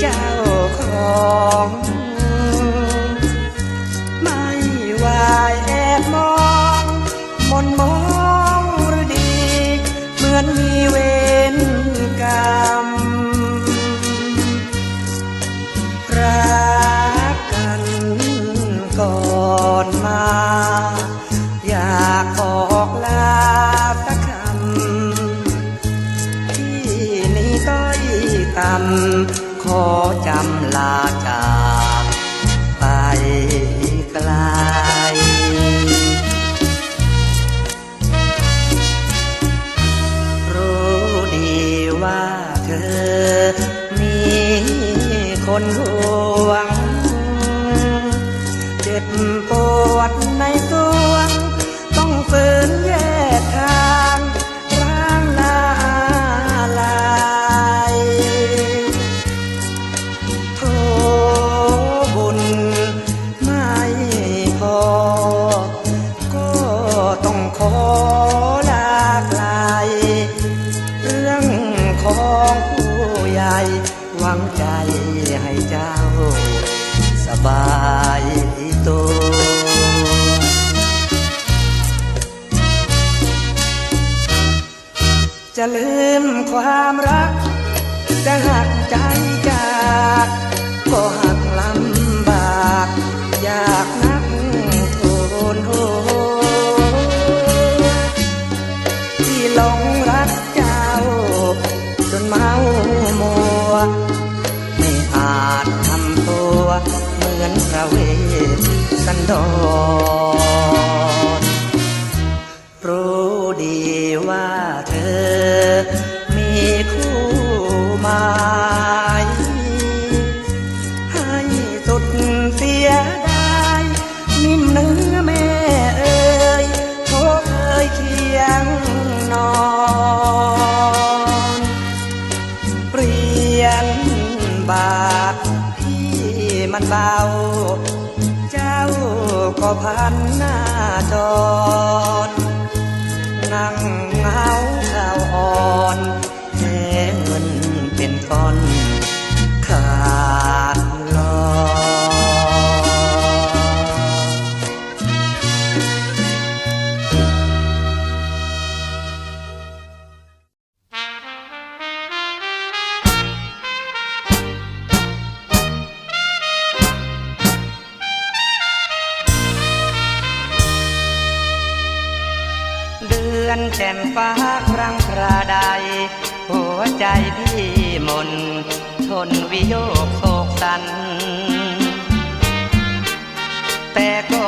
เจ้าของ còn giữ จะลืมความรัก จะหักใจจากก็หักลำบาก อยากนักโทนโหที่หลงรักเจ้า จนเมามัว ไม่อาจทำตัว เหมือนพระเวสสันดร langit แก่นฟ้าครั้งคราใด หัวใจพี่มนทนวิโยกโศกสัน แต่ก็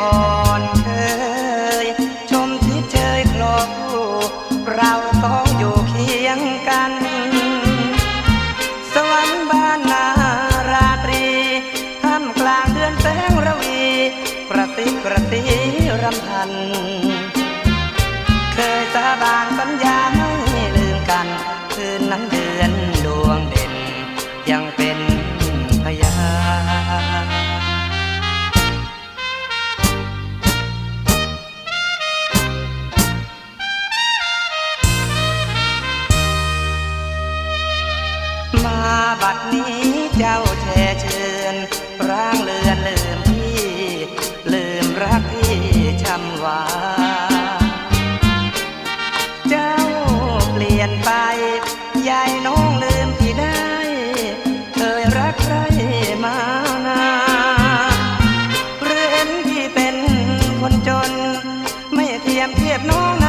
มเทศน้อง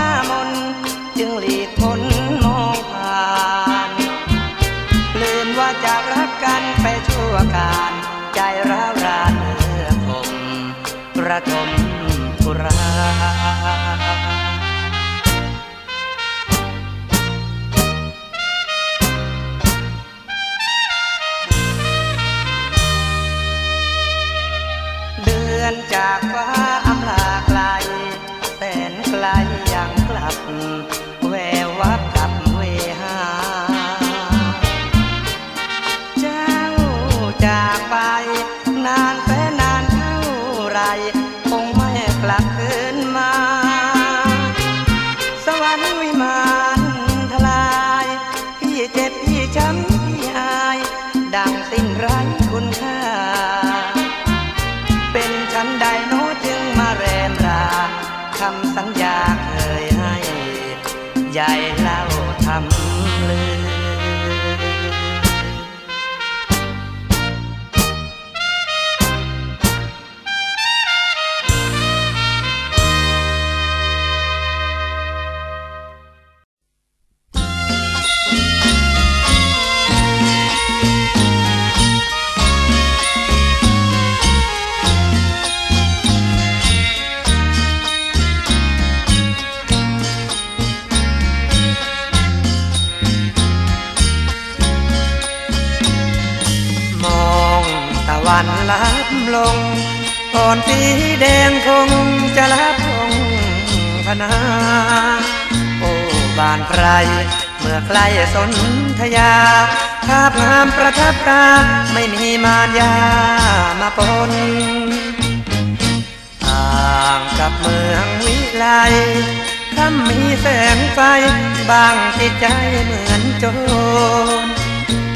ใหญ่เล่าทำลือ อนสีแดงคงจะลับลงพนา โอ้บานไพรเมื่อใกล้สนธยาภาพงามประทับตาไม่มีมารยามาปนต่างกับเมืองวิไลถ้ามีแสงไฟบางจิตใจเหมือนโจร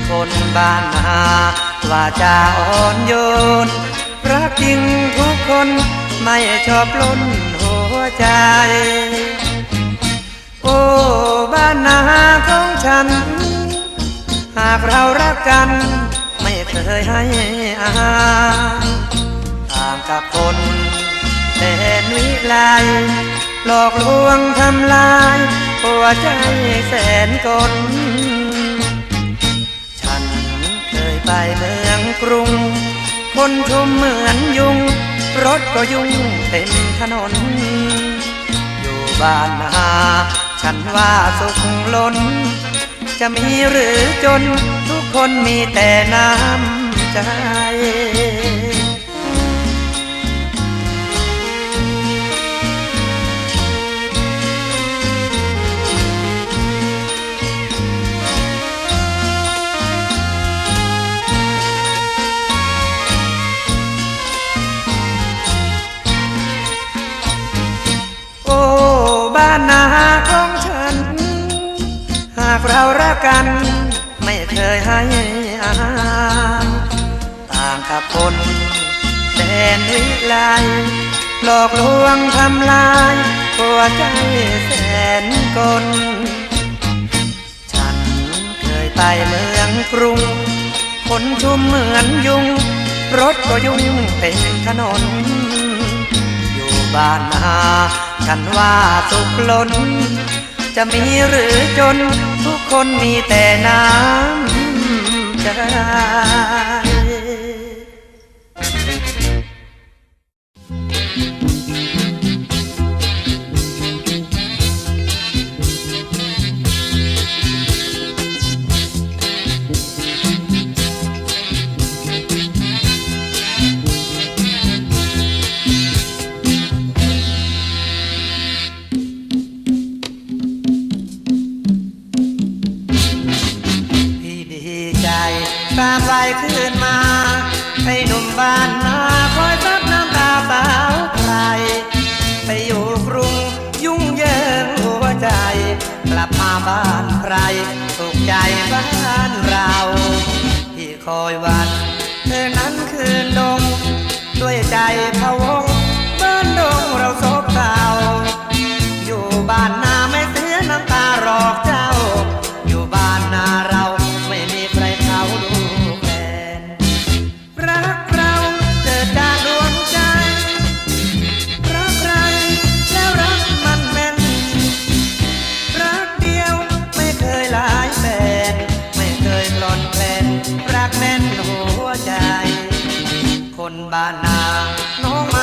คนบ้านนาว่าจะอ่อนโยน รักจริงทุกคนไม่ชอบล้นหัวใจ โอ้บ้านนาของฉัน หากเรารักกัน ไม่เคยให้อาหารต่างกับคนแดนวิไลหลอกลวงทำลายหัวใจแสนกลฉันเคยไปเมืองกรุง นชุมเหมือนยุง รถก็ยุ่งเต็มถนน อยู่บ้านนาฉันว่าสุขล้น จะมีหรือจนทุกคนมีแต่น้ำใจ กัน ไม่เคยให้อาหารต่างกับคนแดนวิไลหลอกลวงทำลายหัวใจแสนกล ฉันเคยไปเมืองกรุง คนชุมเหมือนยุง รถก็ยุ่งเต็มถนน อยู่บ้านนาฉันว่าสุขล้น จะมีหรือจนทุกคนมีแต่น้ำใจ บ้านใครสุขใจบ้านเราที่คอยวันเธอนั้นคืนดง ด้วยใจพะวงบ้านดงเราโศกเศร้าอยู่บ้าน บ้านาน้อง